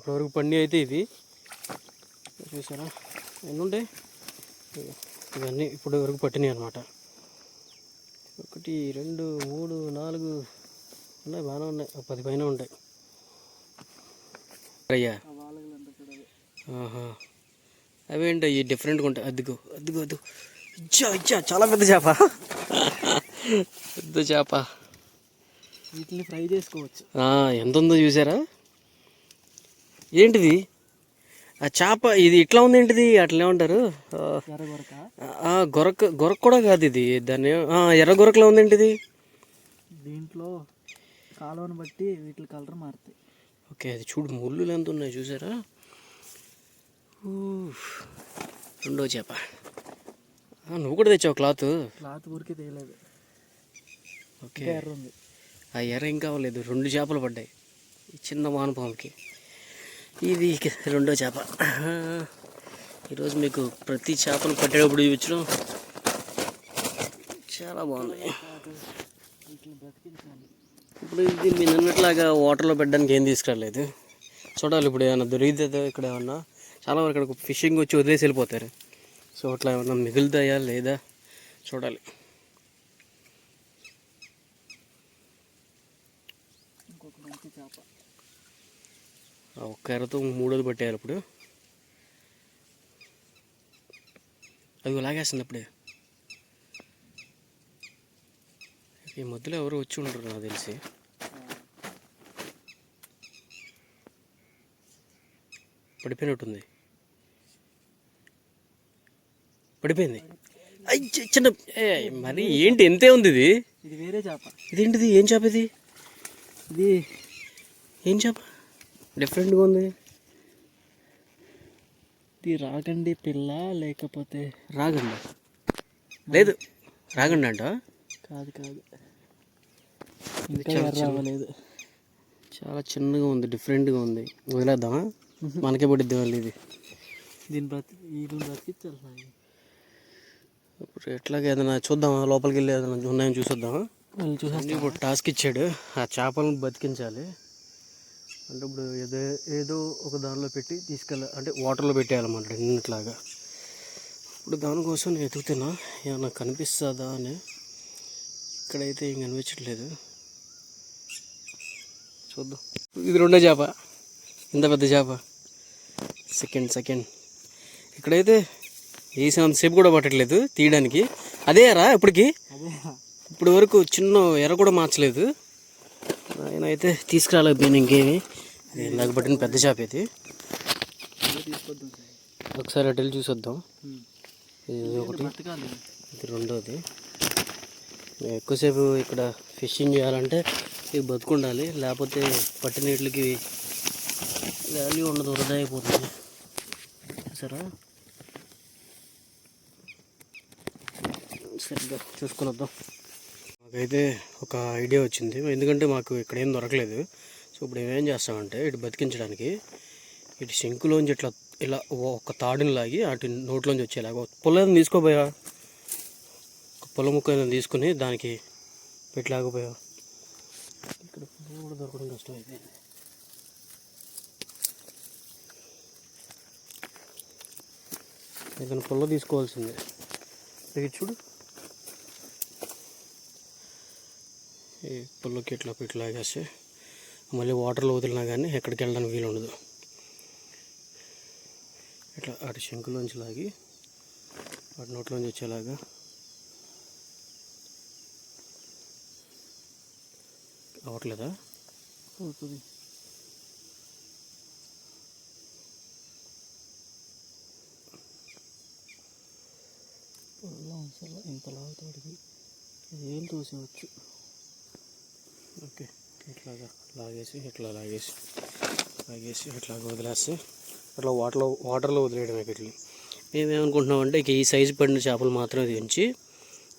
ఇప్పటివరకు పండి అయితే ఇది. చూసారా? ఎన్ని ఉంటాయి ఇగో ఇవన్నీ ఇప్పటి వరకు పట్టినాయి అనమాట ఒకటి రెండు మూడు నాలుగు ఉన్నాయి బాగానే ఉన్నాయి. పది పైన ఉంటాయి. అయ్యా. అవేంటి అవి డిఫరెంట్గా ఉంటాయి. అద్దుకో అద్దుకో అద్దు ఇచ్చా ఇచ్చా. చాలా పెద్ద చేప. పెద్ద చేప. వీటిని ఫ్రై చేసుకోవచ్చు. ఎంత ఉందో చూసారా? ఏంటిది? ఆ చేప ఇది ఇట్లా ఉంది ఏంటిది? అట్లా ఏమంటారు? గొరక గొరక కూడా కాదు ఇది. దాన్ని ఎర్ర గొరకలా ఉంది ఏంటిది? దీంట్లో కాలువను బట్టి వీటి కలర్ మారుతాయి. ఓకే అది చూడు ముళ్ళు ఎంత ఉన్నాయి చూసారా? రెండో చేప. నువ్వు కూడా తెచ్చావు క్లాత్? క్లాత్ ఊరికే తేయలేదు ఓకే. ఇంకా ఎర్ర ఉంది. ఆ ఎర్ర ఏం కావలేదు రెండు చేపలు పడ్డాయి. ఈ చిన్న వానపాముకి ఇది రెండో చేప. ఈరోజు మీకు ప్రతి చేపను పట్టేటప్పుడు చూపించడం చాలా బాగుంది. ఇప్పుడు ఇది మీరు అన్నట్లాగా వాటర్లో పెట్టడానికి ఏం తీసుకురాలేదు. చూడాలి ఇప్పుడు ఏమైనా దొరికితే ఇక్కడ ఏమన్నా. చాలా వరకు ఇక్కడ ఫిషింగ్ వచ్చి వదిలేసి వెళ్ళిపోతారు. సో అట్లా ఏమన్నా మిగులుతాయా లేదా? చూడాలి. ఇంకొక మంచి చేప. ఒక్క ఎర్రతో మూడోది పట్టేయాలి ఇప్పుడు అది లాగేస్తుంది అప్పుడే ఈ మధ్యలో ఎవరు వచ్చి ఉండరు నాకు తెలిసి. పడిపోయినట్టుంది. పడిపోయింది. చిన్న మరి ఏంటి ఎంతే ఉంది ఇది? ఇది వేరే చేప. ఇదేంటిది? ఏం చేప ఇది? ఇది ఏం చేప? డిఫరెంట్గా ఉంది. ఇది రాగండి పిల్ల లేకపోతే రాగండి. లేదు రాగండి అంట. కాదు కాదు. ఇంకా అవ్వలేదు చాలా చిన్నగా ఉంది డిఫరెంట్గా ఉంది. వదిలేద్దామా? మనకే పడిద్ది వాళ్ళు ఇది. దీని బ్రతి వీటిని బ్రతికించాలి. ఇప్పుడు ఎట్లాగా ఏదైనా చూద్దామా? లోపలికి వెళ్ళి ఏదైనా ఉన్నాయని చూసొద్దామా? వాళ్ళు అన్నీ ఇప్పుడు టాస్క్ ఇచ్చాడు. ఆ చేపలను బతికించాలి అంటే ఇప్పుడు ఏదో ఏదో ఒక దానిలో పెట్టి తీసుకెళ్ళ అంటే వాటర్లో పెట్టేయాలన్నమాట నిన్నట్లాగా ఇప్పుడు దానికోసం నేను ఎతుకుతున్నా. ఏమన్నా కనిపిస్తుందా అని. ఇక్కడైతే ఏం కనిపించట్లేదు. చూద్దాం. ఇది రెండో చేప. ఇంత పెద్ద చేప. Second second. ఇక్కడైతే వేసినంతసేపు కూడా పట్టట్లేదు తీయడానికి. అదేరా ఇప్పటికి. అదే ఇప్పుడు వరకు చిన్న ఎర్ర కూడా మార్చలేదు. ఆయన అయితే తీసుకురాలేకపోయాను ఇంకేమి. ఇందాక పట్టిన పెద్ద తీసుకొద్దాం సాయి. ఒకసారి అటు వెళ్ళి చూసొద్దాం. ఉమ్. ఇది ఇది ఒకటి. ఇది రెండోది. ఎక్కువసేపు ఇక్కడ ఫిషింగ్ చేయాలంటే ఇవి బతుకుండాలి. లేకపోతే పట్టిన నీటికి వాల్యూ ఉండదు వృధా అయిపోతుంది. సరే సరిగ్గా చూసుకుని వద్దాం. మాకైతే ఒక ఐడియా వచ్చింది. ఎందుకంటే మాకు ఇక్కడ ఏం దొరకలేదు. సో ఇప్పుడు ఏమేం చేస్తామంటే ఇటు బతికించడానికి ఇటు శంకులోంచి ఇట్లా ఇలా ఒక తాడుని లాగి అటు నోట్లోంచి వచ్చేలాగా పొలం తీసుకోపోయా ఒక పొలం ముక్క ఏదైనా తీసుకుని దానికి పెట్టలేకపోయా? ఇక్కడ పొలం కూడా దొరకడం కష్టం అయిపోయింది ఏదైనా పొల్ల తీసుకోవాల్సిందే. ఇది చూడు. ఈ ఇట్లా పెట్టి మళ్ళీ వాటర్లో వదిలినా కానీ ఎక్కడికి వెళ్ళడానికి వీలు ఉండదు. ఇట్లా అటు శంకులోంచి లాగి అటు నోట్లోంచి వచ్చేలాగా అవ్వట్లేదా? అవుతుంది. పొలం అసలు ఏం తోసేవచ్చు ఓకే. ఇట్లాగా లాగేసి ఇట్లా లాగేసి? లాగేసి ఇట్లా వదిలేస్తే? అట్లా వాటర్లో వాటర్లో వదిలేయడమే ఇట్లా మేమేమనుకుంటున్నామంటే ఇక ఈ సైజు పడిన చేపలు మాత్రమే దించి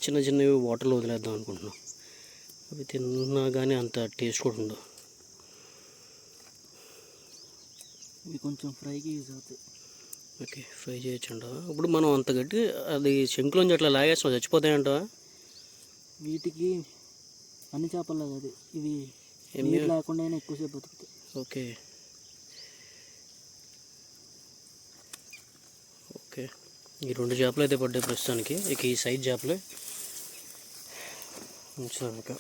చిన్న చిన్నవి వాటర్లో వదిలేద్దాం అనుకుంటున్నాం. అవి తిన్నా కానీ అంత టేస్ట్ కూడా ఉండదు. ఇవి కొంచెం ఫ్రైకి యూజ్ అవుతాయి. ఓకే ఫ్రై చేయొచ్చు ఇప్పుడు మనం అంత గట్టి అది శంకులోంచి అట్లా లాగేస్తాం చచ్చిపోతాయంటావా? వీటికి అన్ని చేపల్లో అది. ఇవి నీరు లేకుండా అయినా ఎక్కువసేపు బతుకుతాయి. ఓకే. ఓకే. ఈ రెండు చేపలు అయితే పడ్డాయి ప్రస్తుతానికి. ఇక ఈ సైజ్ చేపలే. ఉంచుతాను ఇక.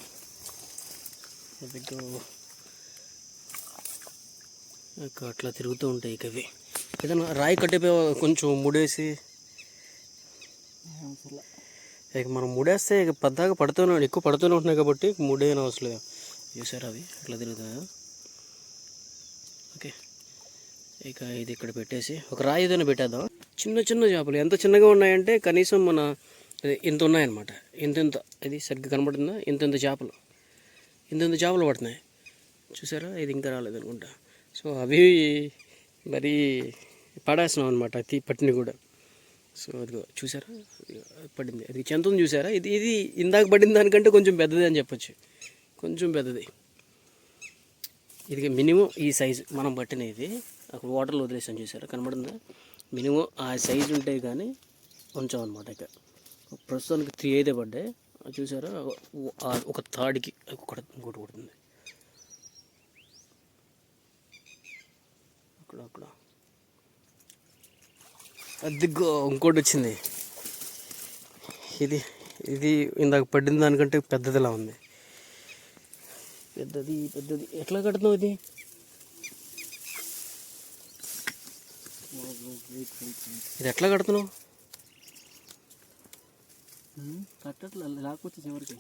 ఇక అట్లా తిరుగుతూ ఉంటాయి ఇక అవి. ఏదైనా రాయి కట్టిపోయి కొంచెం ముడేసి ఇక మనం మూడేస్తే ఇక పెద్దగా పడుతూనే ఎక్కువ పడుతూనే ఉంటున్నాయి కాబట్టి మూడే అవసరం లేదు. చూసారా అవి అట్లా తిరుగుతాయా ఓకే. ఇక ఇది ఇక్కడ పెట్టేసి ఒక రాయి ఏదైనా పెట్టేద్దాం చిన్న చిన్న చేపలు ఎంత చిన్నగా ఉన్నాయంటే కనీసం మన ఇంత ఉన్నాయన్నమాట. ఇంత ఇంత ఇది సరిగ్గా కనబడుతుందా? ఇంత ఇంత చేపలు. ఇంత ఇంత చేపలు పడుతున్నాయి. చూసారా? ఇది ఇంకా రాలేదు అనుకుంటా. సో అవి మరి పడేస్తున్నాం అనమాట తీ పట్టిని కూడా. సో అదిగో చూసారా? పడింది. అది చెంతం చూసారా? ఇది ఇది ఇందాక పడిన దానికంటే కొంచెం పెద్దది అని చెప్పొచ్చు. కొంచెం పెద్దది. ఇది మినిమం ఈ సైజు మనం పట్టిన ఇది అక్కడ వాటర్లో వదిలేసాం చూసారా? కనబడిందా? మినిమం ఆ సైజు ఉంటే కానీ ఉంచాం అనమాట ఇక. ప్రస్తుతానికి త్రీ అయితే పడ్డాయి. అది చూసారా? ఒక తాడికి ఒకటి ఇంకోటి కొడుతుంది. అక్కడ అక్కడ. అదిగో ఇంకోటి వచ్చింది ఇది ఇది ఇందాక పడిన దానికంటే పెద్దదిలా ఉంది. పెద్దది పెద్దది. ఎట్లా కడుతున్నావు ఇది? ఇది ఎట్లా కడుతున్నావు? కట్టట్లే లేకపోతే చివరికి.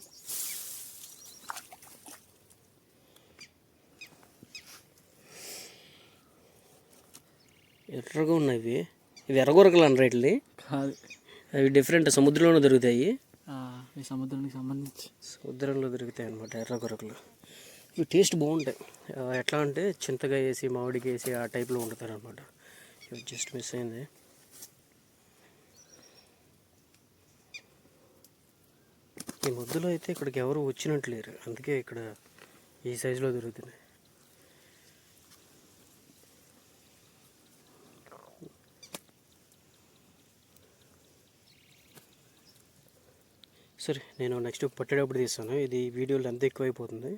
ఎర్రగా ఉన్నాయి ఇవి ఎర్రగొరకలు అన్న రేట్లది. కాదు. అవి డిఫరెంట్ సముద్రంలో దొరుకుతాయి. ఈ సముద్రానికి సంబంధించి. సముద్రంలో దొరుకుతాయి అన్నమాట ఎర్ర గొరకలు ఇవి టేస్ట్ బాగుంటాయి. ఎట్లా అంటే చింతగా వేసి మామిడికి వేసి ఆ టైప్లో వండుతారు అనమాట ఇవి జస్ట్ మిస్ అయింది. ఈ ముద్దులో అయితే ఇక్కడికి ఎవరు వచ్చినట్టు లేరు. అందుకే ఇక్కడ ఈ సైజులో దొరుకుతున్నాయి. సరే నేను నెక్స్ట్ పట్టేటప్పుడు తీస్తాను. ఇది వీడియోలో ఎంత ఎక్కువైపోతుంది.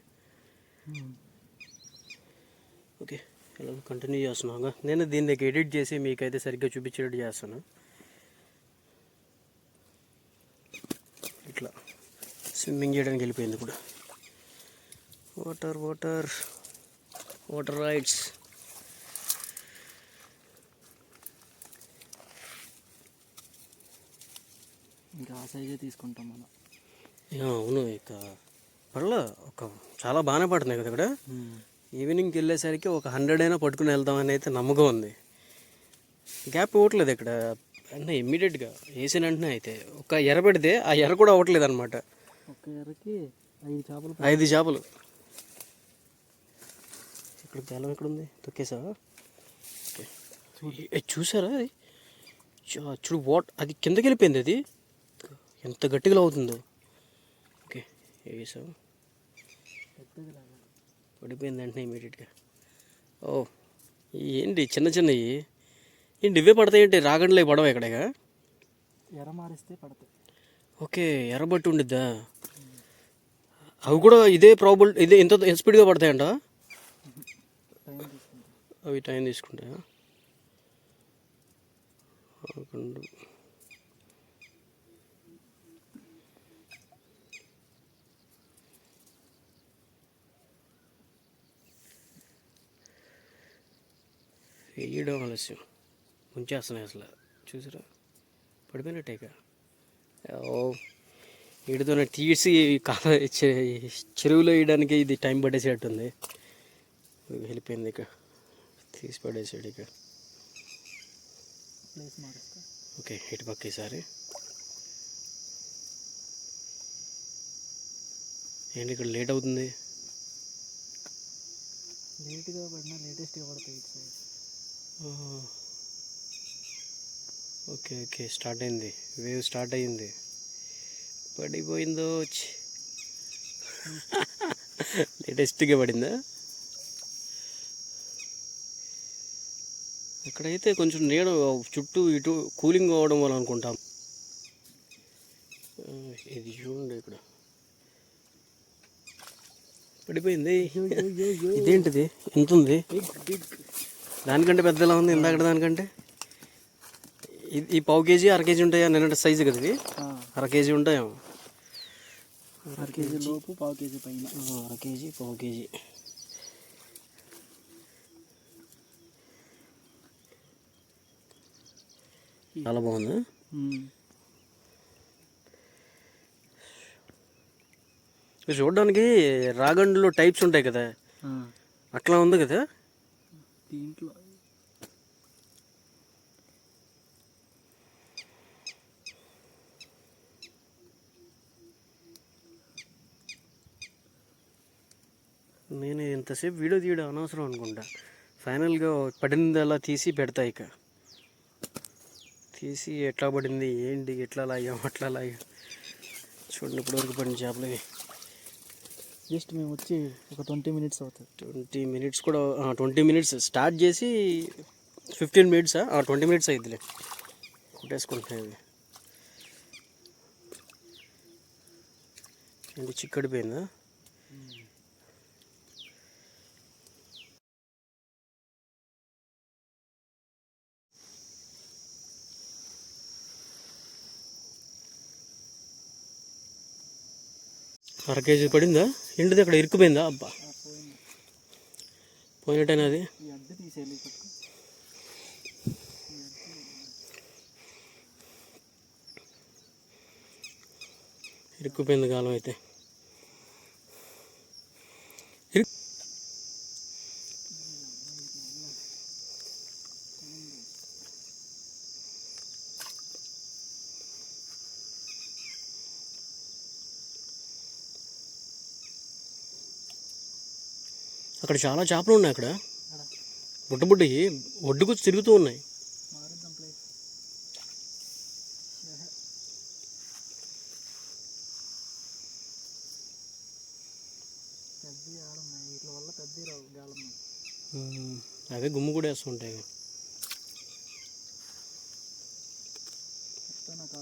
ఓకే ఇలా కంటిన్యూ చేస్తున్నాగా నేను దీన్ని ఎడిట్ చేసి మీకైతే సరిగ్గా చూపించేటట్టు చేస్తాను. ఇట్లా స్విమ్మింగ్ చేయడానికి వెళ్ళిపోయింది ఇప్పుడు వాటర్ వాటర్ వాటర్ రైడ్స్ ఇంకా ఆ సైజే తీసుకుంటాం మనం. అవును ఇక పర్లే ఒక చాలా బాగానే పడుతున్నాయి కదా ఇక్కడ. ఈవినింగ్కి వెళ్ళేసరికి ఒక హండ్రెడ్ అయినా పట్టుకుని వెళ్దామని అయితే నమ్మకం ఉంది. గ్యాప్ ఇవ్వట్లేదు ఇక్కడ. అంటే ఇమ్మీడియట్గా వేసిన వెంటనే అయితే ఒక ఎర పెడితే ఆ ఎర కూడా అవ్వట్లేదు అనమాట ఒక్క ఎర్రకి ఐదు చేపలు ఐదు చేపలు. ఇక్కడ బేలం ఎక్కడ ఉంది తొక్కేసావా చూసారా అది? చూడు వాట్ అది కిందకి వెళ్ళిపోయింది అది. ఎంత గట్టిగా అవుతుందో ఓకే లాగా పడిపోయింది వెంటనే ఇమీడియట్గా. ఓ ఏంటి చిన్న చిన్నవి? ఏంటి ఇవే పడతాయేంటి రాగండ్లే పడవ ఇక్కడగా ఎర్ర మారిస్తే పడతాయి. ఓకే ఎర్రబట్టి ఉండిద్దా? అవి కూడా ఇదే ప్రాబుల్ ఇదే ఎంత ఎంత స్పీడ్గా పడతాయంట? అవి టైం తీసుకుంటాయా? పదకొండు. వేయడం ఆలస్యం ముంచేస్తున్నాయి అసలు. చూసారా? పడిపోయినట్టేక ఓ వీటితో తీసి కాల చెరువులో వేయడానికి ఇది టైం పట్టేసేటట్టుంది. వెళ్ళిపోయింది ఇక. తీసి పడేసాడు ఇక. ఓకే ఇటు పక్క ఈసారి. ఏంటి ఇక్కడ లేట్ అవుతుంది? లేట్గా పడినా లేటెస్ట్గా పడతాయి ఇటు సైడ్. ఓకే ఓకే స్టార్ట్ అయింది. వేవ్ స్టార్ట్ అయ్యింది పడిపోయిందో. లేటెస్ట్గా పడిందా? ఇక్కడైతే కొంచెం నీడ చుట్టూ ఇటు కూలింగ్ అవ్వడం వల్ల అనుకుంటాం. ఇది చూడండి ఇక్కడ. పడిపోయింది. ఇదేంటిది? ఎంత ఉంది దానికంటే పెద్దలా ఉంది ఇందాక దానికంటే? ఈ- ఈ పావు కేజీ అర కేజీ ఉంటాయా? నిన్నటి సైజు కదా ఇవి ఆ, అర కేజీ ఉంటాయేమో. అర కేజీ లోపు పావు కేజీ పైన. అర కేజీ పావు కేజీ. చాలా బాగుంది. ఇది చూడడానికి రాగండ్లో టైప్స్ ఉంటాయి కదా. అట్లా ఉంది కదా? దీంట్లో. నేను ఇంతసేపు వీడియో తీయడం అనవసరం అనుకుంటా. ఫైనల్గా పడింది అలా తీసి పెడతా ఇక. తీసి ఎట్లా పడింది ఏంటి ఎట్లా లాగాం అట్లా లాగాం. చూడండి ఇప్పటివరకు పడిన చేపలు జస్ట్ మేము వచ్చి ఒక ట్వంటీ మినిట్స్ అవుతుంది ట్వంటీ మినిట్స్ కూడా ట్వంటీ మినిట్స్ స్టార్ట్ చేసి ఫిఫ్టీన్ మినిట్సా ట్వంటీ మినిట్స్ అయిద్దిలే. కొట్టేసుకుంటున్నాయి ఇవి చిక్కడిపోయిందా? అర కేజీ పడిందా? ఏంటిది అక్కడ ఇరుక్కుపోయిందా? అబ్బా. పోయినట్టేనా అది. ఇరుక్కుపోయింది కాలం అయితే. అక్కడ చాలా చేపలు ఉన్నాయి అక్కడ. అక్కడ ఒడ్డుకు తిరుగుతూ ఉన్నాయి. అవే గుమ్ము కూడా వేస్తుంటాయి చెప్తా నాకు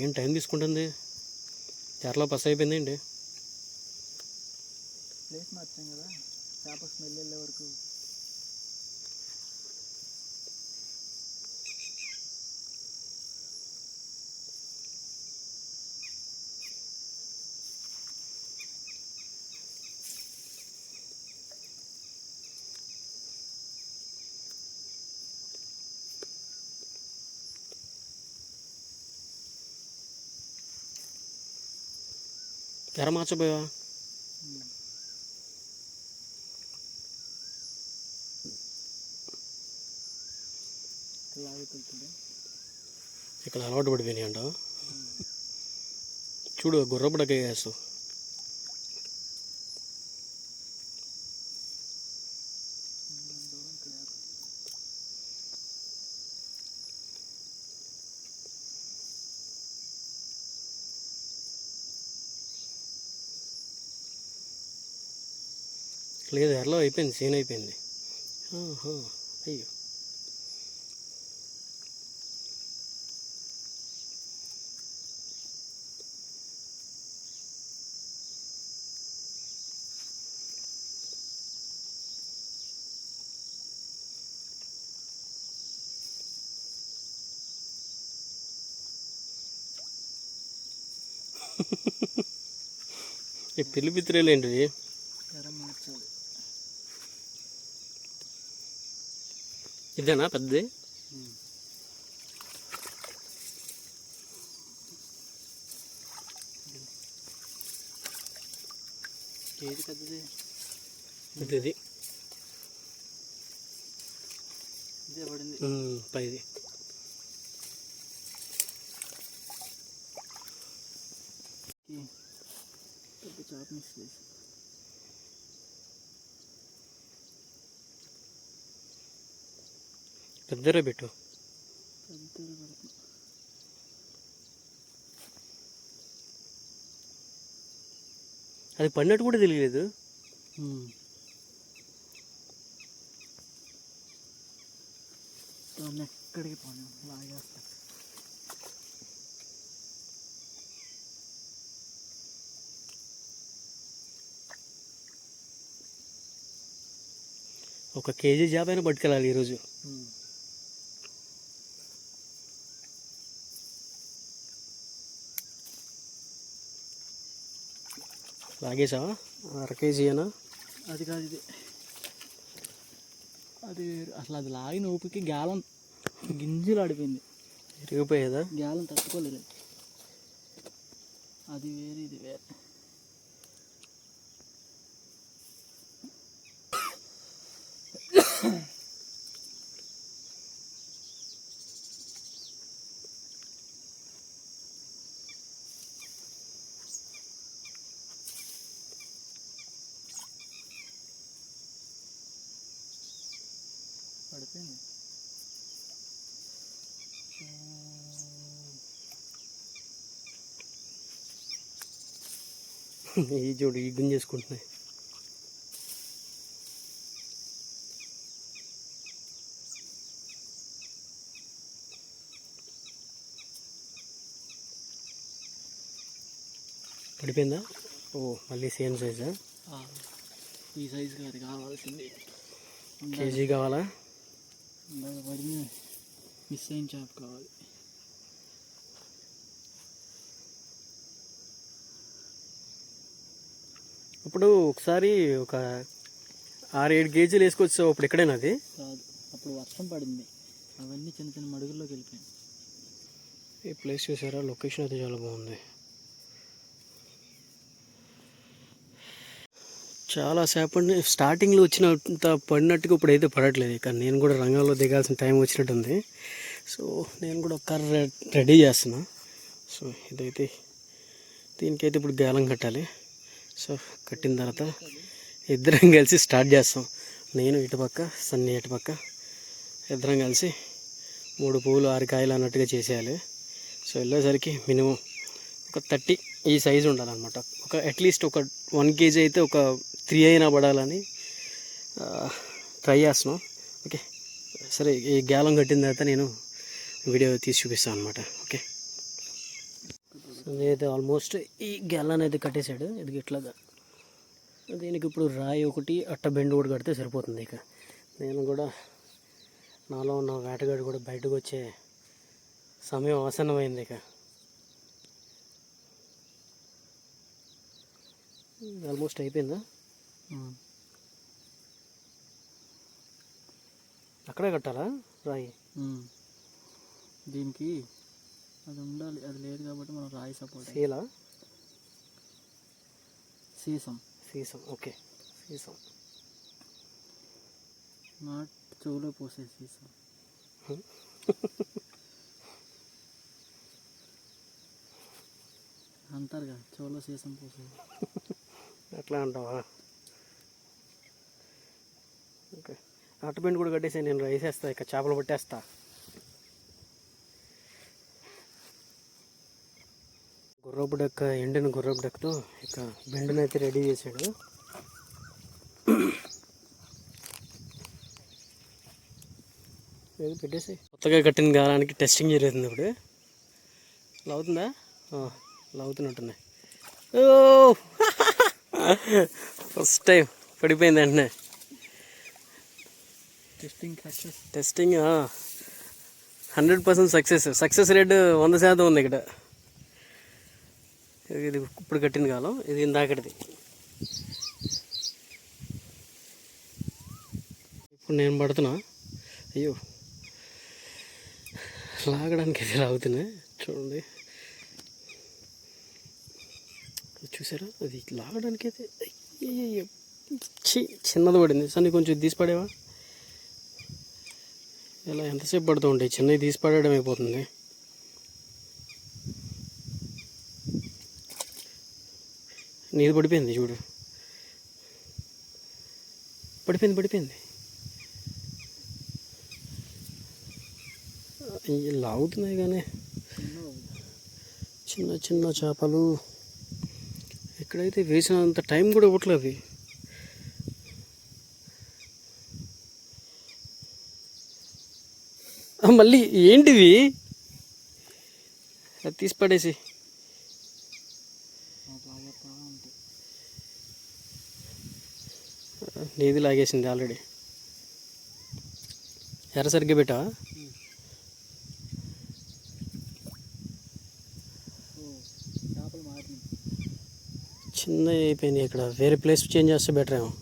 ఏం టైం తీసుకుంటుంది? తెరలో పస్ అయిపోయింది ఏంటి ప్లేస్ మార్చాం కదా. చేప స్మెల్ వెళ్ళే వరకు. లాగే వెళ్తుంది ఇక్కడ అలవాటు పడిపోయినాయి అంట. చూడు గుర్రపడక వేస్తావు లేదు ఎర్రలో అయిపోయింది సీన్ అయిపోయింది. అయ్యో. ఈ పిల్లి పిత్రేలు ఏంటివి ఎర్ర మార్చాలి ఇదేనా పెద్దది? ఏది పెద్దది? ఇది పైది. చాప మిస్ చేసి. పెద్దరే పెట్టు. అది పడినట్టు కూడా తెలియలేదు. ఎక్కడికి పోనీ లాగేస్తా. ఒక కేజీ చేప అయినా పట్టుకెళ్ళాలి ఈరోజు. లాగేసావా? అర కేజీ అది కాదు ఇది. అది వేరు. అసలు అది లాగిన ఊపికి గాలం గింజలు ఆడిపోయింది. విరిగిపోయేదా గాలం తట్టుకోలేదు. అది వేరు ఇది వేరు. పడిపోయింది ఈ చూడు ఈ గుంజేసుకుంటున్నాయి పడిపోయిందా? ఓ మళ్ళీ సేమ్ సైజా ఈ సైజుకి అది కావాల్సింది. కేజీ కావాలా? మిస్ అయిన చేప కావాలి. ఇప్పుడు ఒకసారి ఒక ఆరు ఏడు కేజీలు వేసుకొచ్చావు అప్పుడు ఎక్కడైనా అది? కాదు. అప్పుడు వర్షం పడింది. అవన్నీ చిన్న చిన్న మడుగుల్లోకి వెళ్ళిపోయాయి. ఈ ప్లేస్ చూసారా? లొకేషన్ అయితే చాలా బాగుంది. చాలా సేపటి స్టార్టింగ్లో వచ్చినంత పడినట్టుగా ఇప్పుడు అయితే పడట్లేదు. ఇక నేను కూడా రంగంలో దిగాల్సిన టైం వచ్చినట్టుంది. సో నేను కూడా ఒక రెడీ చేస్తున్నా. సో ఇదైతే దీనికైతే ఇప్పుడు గాలం కట్టాలి. సో కట్టిన తర్వాత ఇద్దరం కలిసి స్టార్ట్ చేస్తాం. నేను ఇటుపక్క సన్ని ఇటుపక్క ఇద్దరం కలిసి మూడు పువ్వులు ఆరు కాయలు అన్నట్టుగా చేసేయాలి. సో వెళ్ళేసరికి మినిమం ఒక థర్టీ ఈ సైజు ఉండాలన్నమాట. ఒక అట్లీస్ట్ ఒక వన్ కేజీ అయితే ఒక త్రీ అయినా పడాలని ట్రై చేస్తున్నాం. ఓకే. సరే ఈ గ్యాలం కట్టిన తర్వాత నేను వీడియో తీసి చూపిస్తాను అనమాట ఓకే. సో నేనైతే ఆల్మోస్ట్ ఈ గ్యాలను అయితే కట్టేశాడు. ఇది ఇట్లాగా. దీనికి ఇప్పుడు రాయి ఒకటి అట్ట బెండ్ కూడా కడితే సరిపోతుంది ఇక. నేను కూడా నాలో ఉన్న వేటగాడు కూడా బయటకు వచ్చే సమయం ఆసన్నమైంది ఇక. ఆల్మోస్ట్ అయిపోయిందా? అక్కడే కట్టాలా? రాయి. ఉమ్. దీనికి అది ఉండాలి. అది లేదు కాబట్టి మనం రాయి సపోర్ట్ సీలా సీసం సీసం ఓకే సీసం నాట్ చెవులో పోసే సీసం అంటారుగా చెవులో సీసం పోసే. అట్లా అంటావా? ఓకే అట్టబెండ్ కూడా కట్టేసి నేను రైస్ వేస్తా ఇక చేపలు పట్టేస్తా. గుర్రపు డెక్క ఎండిన గుర్రపు డెక్కతో ఇక బెండుని అయితే రెడీ చేశాడు. ఏది పెట్టేసి? కొత్తగా కట్టిన గాలానికి టెస్టింగ్ జరుగుతుంది ఇప్పుడు. ఇలా అవుతుందా ఇలా అవుతున్నట్టున్నాయి ఓ! ఫస్ట్ టైం పడిపోయింది వెంటనే. Testing testing hundred percent success. Success rate వంద శాతం ఉంది ఇక్కడ. ఇది ఇప్పుడు కట్టిన కాలం. ఇది ఇందాకటిది. ఇప్పుడు నేను పడుతున్నా. అయ్యో. లాగడానికి ఇది లాగుతున్నాయి చూడండి. చూసారా? అది లాగడానికి అయితే చిన్నది పడింది. సన్ని కొంచెం తీసి పడేవా? ఇలా ఎంతసేపు పడుతూ ఉంటాయి చిన్నవి తీసి పడేయడం అయిపోతుంది. నీది పడిపోయింది చూడు. పడిపోయింది పడిపోయింది. ఇవి లాగుతున్నాయి కానీ. చిన్న చిన్న చేపలు. ఎక్కడైతే వేసినంత టైం కూడా ఇవ్వట్లేదు మళ్ళీ ఏంటివి? అది తీసి పడేసి నాకు లాగేస్తా ఉంటాయి నీది లాగేసింది ఆల్రెడీ. ఎర్ర సరిగ్గా పెట్టావా? చిన్న అయిపోయింది ఇక్కడ. వేరే ప్లేస్ చేంజ్ చేస్తే బెటర్ ఏమో.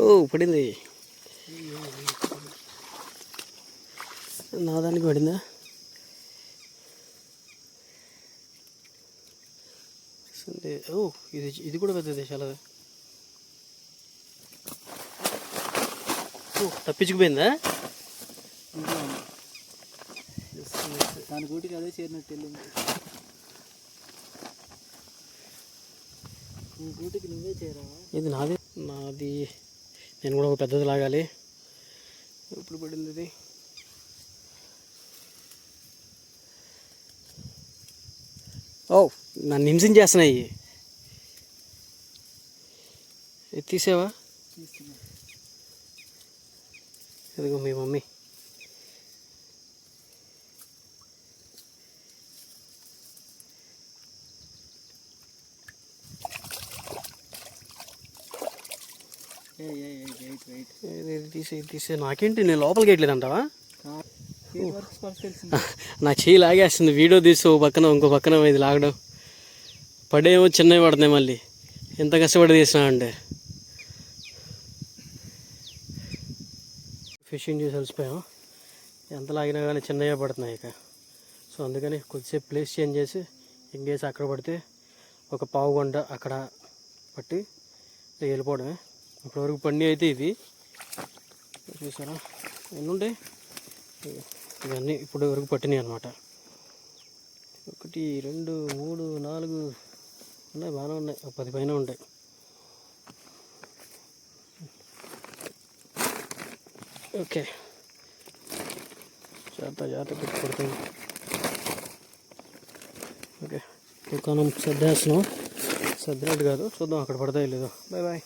ఓ పడింది. నా దానికి పడిందా ఓ ఇది ఇది కూడా పెద్దది చాలా ఓ తప్పించుకుపోయిందా. దాని గూటికి అదే చేరినట్టు వెళ్ళింది గూటికి నువ్వే చేరావా ఇది నాది నాది నేను కూడా ఒక పెద్దది లాగాలి ఎప్పుడు పడింది ఇది ఓ నన్ను హింసం చేస్తున్నాయి. ఇది తీసావా? ఇదిగో మీ మమ్మీ. తీసే తీసే నాకేంటి నేను లోపలికి వేయట్లేదు నా చేయి లాగేస్తుంది. వీడియో తీసి ఓ పక్కన ఇంకో పక్కన ఇది లాగడం. పడేమో చిన్నవి పడుతున్నాయి మళ్ళీ. ఎంత కష్టపడి తీసినా అంటే. ఫిషింగ్ చేసి అలసిపోయాం ఎంత లాగినా కానీ చిన్నగా పడుతున్నాయి ఇక. సో అందుకని కొద్దిసేపు ప్లేస్ చేంజ్ చేసి ఎంగేసి అక్కడ పడితే ఒక పావు గంట అక్కడ పట్టి వెళ్ళిపోవడమే. ఇప్పటివరకు పండి అయితే ఇది. చూసారా? ఎన్నుంటాయి? ఇవన్నీ ఇప్పుడు వరకు పట్టినాయి అనమాట ఒకటి రెండు మూడు నాలుగు ఉన్నాయి బాగానే ఉన్నాయి. ఒక పది పైన ఉంటాయి. ఓకే. జాగ్రత్త జాగ్రత్త పెట్టి పడుతుంది ఓకే. దుకాణం సర్దేస్తున్నాం. సర్దినట్టు కాదు చూద్దాం అక్కడ పడతాయి లేదో. Bye bye.